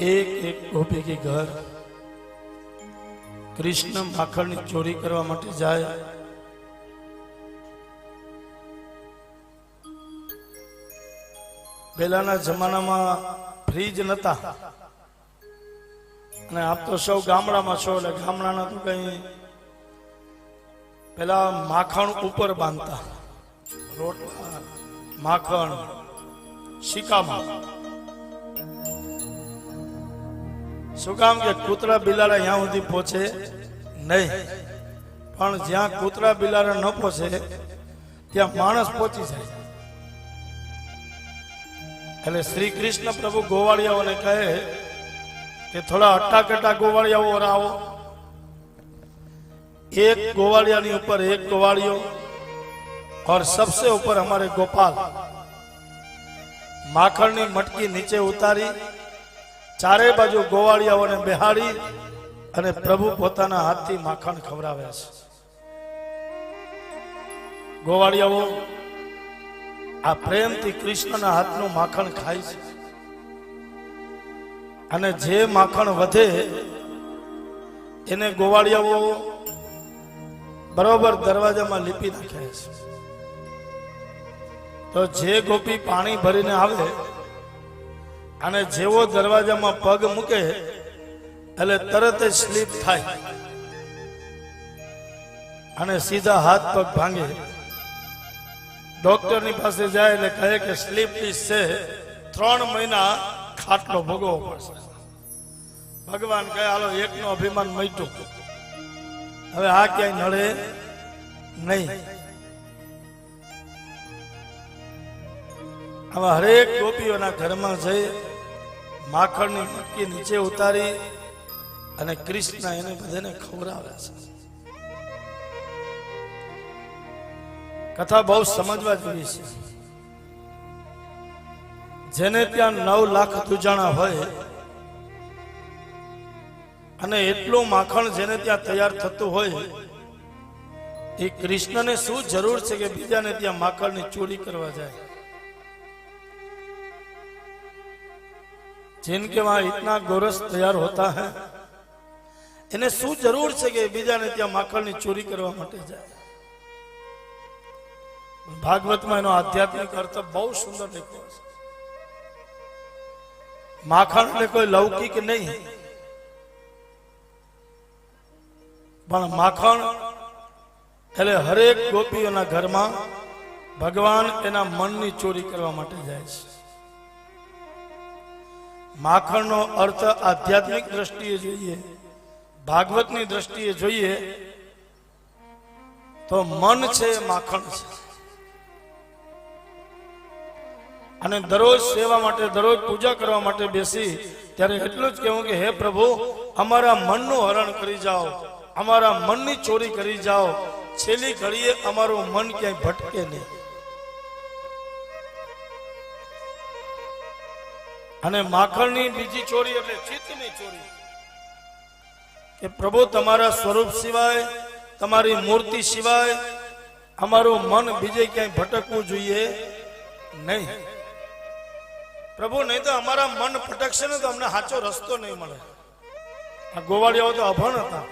એક એક કે ઘર. કૃષ્ણ માખણની ચોરી કરવા માટે જાય. પહેલાના જમાનામાં ફ્રીજ નતા. અને આપ તો સૌ ગામડામાં છો એટલે ગામડાના તો કઈ પેલા માખણ ઉપર બાંધતા. રોટલા, માખણ, શિકામાં. શું કામ કે કૂતરા બિલાડા ત્યાં સુધી પહોંચે નહીં પણ જ્યાં કૂતરા બિલાડા ન પહોંચે ત્યાં માણસ પહોંચી જાય એટલે શ્રી કૃષ્ણ પ્રભુ ગોવાળિયાઓને કહે કે થોડા અટ્ટા કટ્ટા ગોવાળિયાઓ આવો एक गोवालियानी ऊपर एक गोवालियो और सबसे ऊपर हमारे गोपाल માખણની મટકી નીચે ઉતારી ચારે બાજુ ગોવાળિયાઓને બેહાડી અને પ્રભુ પોતાના હાથથી માખણ ખવડાવે છે. ગોવાળિયાઓ આ પ્રેમથી કૃષ્ણના હાથનું માખણ ખાય છે. અને જે માખણ વધે એને ગોવાળિયાઓ બરોબર દરવાજામાં લીપી નાખે છે. તો જે ગોપી પાણી ભરીને આવે અને જેવો દરવાજામાં પગ મૂકે, એટલે તરત જ સ્લીપ થાય. અને સીધા હાથ પગ ભાંગે. ડોક્ટરની પાસે જાય એટલે કહે કે સ્લીપ ડિસ છે. ત્રણ મહિના ખાટલો ભોગવવો પડશે. ભગવાન કહે, હાલો, એકનો અભિમાન મટ્યું હવે આ ક્યાંય નડે નહીં. આવા હરેક ગોપીઓના ઘરમાં જઈ માખણની મટકી નીચે ઉતારી અને કૃષ્ણ એને બધાને ખવડાવે છે. કથા બહુ સમજવા જેવી છે. જેને ત્યાં નવ લાખ દુજાણા હોય અને એટલું માખણ જેને ત્યાં તૈયાર થતું હોય, એ કૃષ્ણને શું જરૂર છે કે બીજાને ત્યાં માખણની ચોરી કરવા જાય? जिनके वहां इतना गोरस तैयार होता है એને શું જરૂર છે કે બીજાને ત્યાં માખણની ચોરી કરવા માટે જાય ભાગવતમાં એનો આધ્યાત્મિક અર્થ બહુ સુંદર લખ્યો છે માખણ એટલે કોઈ લૌકિક નહીં પણ માખણ એટલે હરેક ગોપીઓના ઘરમાં ભગવાન એના મનની ચોરી કરવા માટે જાય છે માખણનો અર્થ આધ્યાત્મિક દ્રષ્ટિએ જોઈએ, ભાગવતની દ્રષ્ટિએ જોઈએ, તો મન છે, માખણ છે. અને દરરોજ સેવા માટે, દરરોજ પૂજા કરવા માટે બેસી, ત્યારે એટલું જ કહેવું કે, હે પ્રભુ, અમારા મનનું હરણ કરી જાઓ, અમારા મનની ચોરી કરી જાઓ. છેલ્લી ઘડીએ અમારું મન ક્યાંય ભટકે નહીં. અને માખણની બીજી ચોરી એટલે ચિત્તની ચોરી. કે પ્રભુ, તમારા સ્વરૂપ સિવાય, તમારી મૂર્તિ સિવાય, અમારું મન બીજે ક્યાંય ભટકવું જોઈએ નહીં. પ્રભુ, નહીં તો અમારા મન ભટકશે ને તો અમને સાચો રસ્તો નહીં મળે. આ ગોવાળિયાઓ તો અભણ હતા.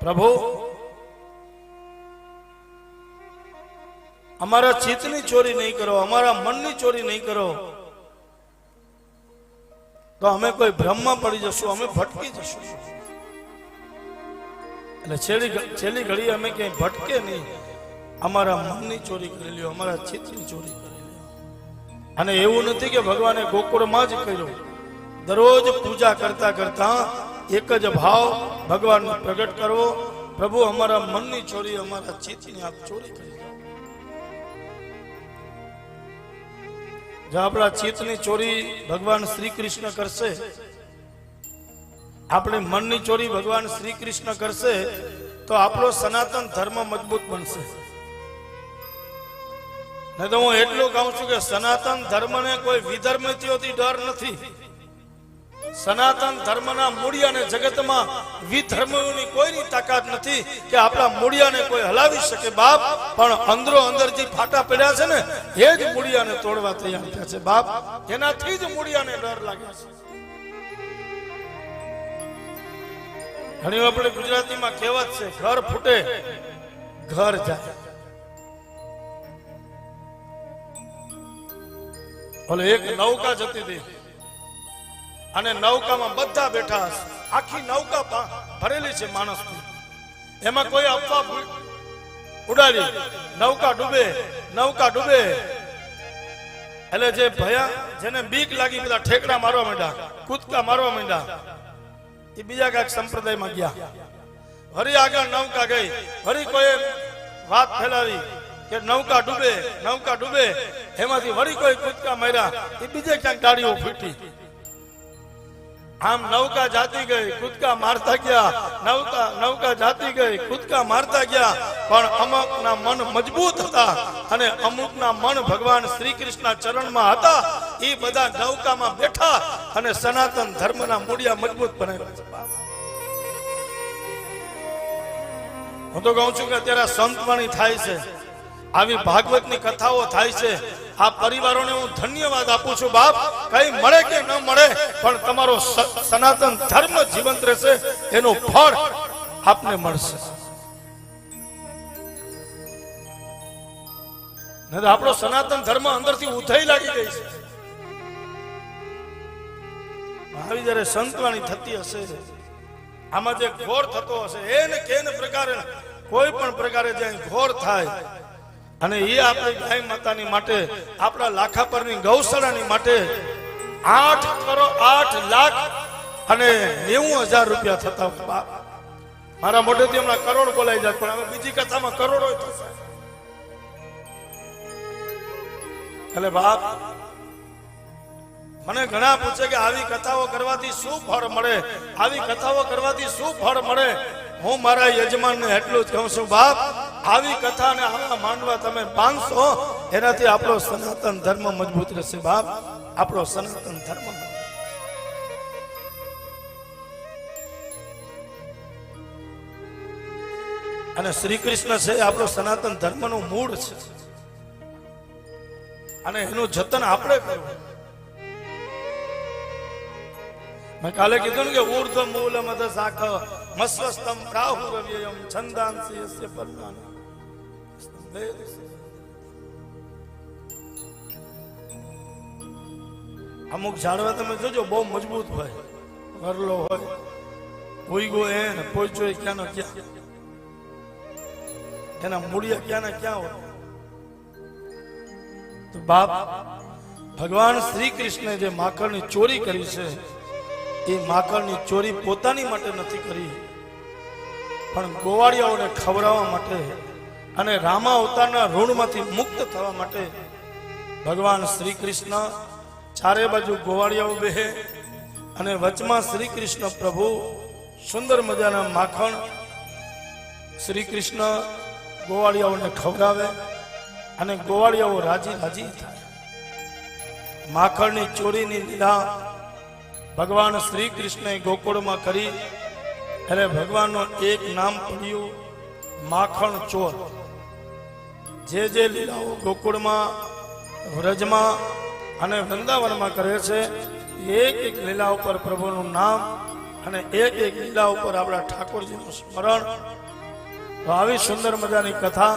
પ્રભુ અમારા ચિત્તની ચોરી નહીં કરો, અમારા મનની ચોરી નહીં કરો. તો અમે કોઈ ભ્રમમાં પડી જશું, અમે ભટકી જશું. એટલે છેલ્લી છેલ્લી ઘડી અમે ક્યાંય ભટકે નહીં. અમારા મનની ચોરી કરી લ્યો, અમારા ચિત્તની ચોરી કરી અને એવું નથી કે ભગવાને ગોકુળમાં જ કર્યું. દરરોજ પૂજા કરતા કરતા એક જ ભાવ ભગવાનને પ્રગટ કરવો. પ્રભુ, અમારા મનની ચોરી, અમારા ચિત્તની આપ ચોરી કરી જો આપણા ચિત્તની ચોરી ભગવાન શ્રી કૃષ્ણ કરશે, આપણે મનની ચોરી ભગવાન શ્રી કૃષ્ણ કરશે, તો આપણો સનાતન ધર્મ મજબૂત બનશે. નહીં તો હું એટલું કહું છું કે સનાતન ધર્મને કોઈ વિધર્મતીઓથી ડર નથી. સનાતન ધર્મના મૂળિયાને જગતમાં વિધર્મની કોઈની તાકાત નથી કે આપણા મૂળિયાને કોઈ હલાવી શકે બાપ, પણ અંદરો અંદર જે ફાટા પડ્યા છે ને, એ જ મૂળિયાને તોડવા તૈયાર થયા છે બાપ. એનાથી જ મૂળિયાને ડર લાગે છે. ઘણી આપણે ગુજરાતીમાં કહેવત છે, ઘર ફૂટે, ઘર જાય. ભલે એક નૌકા જતી હતી અને નૌકામાં બધા બેઠા હશે. આખી નૌકા ભરેલી છે માણસની. એમાં કોઈ અફવા ઉડાડી. નૌકા ડૂબે નૌકા ડૂબે. એટલે જે ભયા, જેને બીક લાગી બધા ઠેકડા મારવા માંડ્યા, કૂદકા મારવા માંડ્યા, એ બીજા કાંઈક સંપ્રદાયમાં ગયા. વળી આગળ નૌકા ગઈ. વળી કોઈ વાત ફેલાવી કે નૌકા ડૂબે નૌકા ડૂબે. એમાંથી વળી કોઈ કૂદકા માર્યા. એ બીજે ક્યાંક ગાડીઓ ફૂટી. આમ નૌકા જાતી ગઈ, કૂદકા મારતા ગયા. નૌકા નૌકા જાતી ગઈ, કૂદકા મારતા ગયા. પણ અમુકના મન મજબૂત હતા અને અમુકના મન ભગવાન શ્રી કૃષ્ણના ચરણમાં હતા. એ બધા નૌકામાં બેઠા અને સનાતન ધર્મના મૂળિયા મજબૂત બનાવ્યા છે. હું તો કહું છું કે અત્યારે સંતવાણી થાય છે. આવી ભાગવતની કથાઓ થાય છે. આ પરિવારોને હું ધન્યવાદ આપું છું, બાપ. કઈ મળે કે ન મળે, પણ તમારો સનાતન ધર્મ જીવંત રહેશે, એનું ફળ આપને મળશે. આપણો સનાતન ધર્મ અંદરથી ઉથઈ લાગી ગઈ છે. આવી જ્યારે સંતવાણી થતી હશે, આમાં જે ઘોર થતો હશે, એને કેને પ્રકારે કોઈ પણ પ્રકારે જ્યાં ઘોર થાય અને એ આપણી ગાય માતાની માટે, આપણા લાખાપરની ગૌશાળાની માટે આઠ કરોડ આઠ લાખ અને નેવું હજાર રૂપિયા થતા બાપ. મારા મોઢેથી હમણાં કરોડ બોલાઈ જાય, પણ હવે બીજી કથામાં કરોડો થશે. એટલે બાપ, મને ઘણા પૂછે કે આવી કથાઓ કરવાથી શું ફળ મળે? આવી કથાઓ કરવાથી શું ફળ મળે? હું મારા યજમાનને એટલું જ કહું છું, બાપ આવી કથા અને આવા માંડવા તમે બાંધશો, એનાથી આપણો સનાતન ધર્મ મજબૂત રહેશે બાપ. આપણો સનાતન ધર્મ અને શ્રી કૃષ્ણ છે, આપણો સનાતન ધર્મનું મૂળ છે. અને એનું જતન આપણે કરવું. મેં કાલે કીધું ને કે ઉર્ધ્વ મૂલ મદ શાખ મસ્વસ્તમ રાહુ રવ્યયમ છંદાંસી છે. અમુક ઝાડવા તમે જોજો, બહુ મજબૂત હોય. વરલો હોય. ઉઈગો એ ને પોચો એ ક્યાં. એના મૂળિયા ક્યાં ને ક્યાં હોય. તો બાપ, ભગવાન શ્રી કૃષ્ણે જે માખણની ચોરી કરી છે, એ માખણની ચોરી પોતાની માટે નથી કરી, પણ ગોવાળિયાઓને ખવડાવવા માટે અને રામા અવતારના ઋણમાંથી મુક્ત થવા માટે ભગવાન શ્રી કૃષ્ણ ચારે બાજુ ગોવાળિયાઓ બેહે અને વચમાં શ્રી કૃષ્ણ પ્રભુ સુંદર મજાના માખણ શ્રી કૃષ્ણ ગોવાળિયાઓને ખવડાવે અને ગોવાળિયાઓ રાજી રાજી થાય. માખણની ચોરીની લીલા ભગવાન શ્રી કૃષ્ણએ ગોકુળમાં કરી, એટલે ભગવાનનું એક નામ પડ્યું માખણ ચોર. જે જે લીલાઓ ગોકુળમાં, વ્રજમાં અને વૃંદાવનમાં કરે છે, એક એક લીલા ઉપર પ્રભુનું નામ અને એક એક લીલા ઉપર આપણા ઠાકોરજીનું સ્મરણ. તો આવી સુંદર મજાની કથા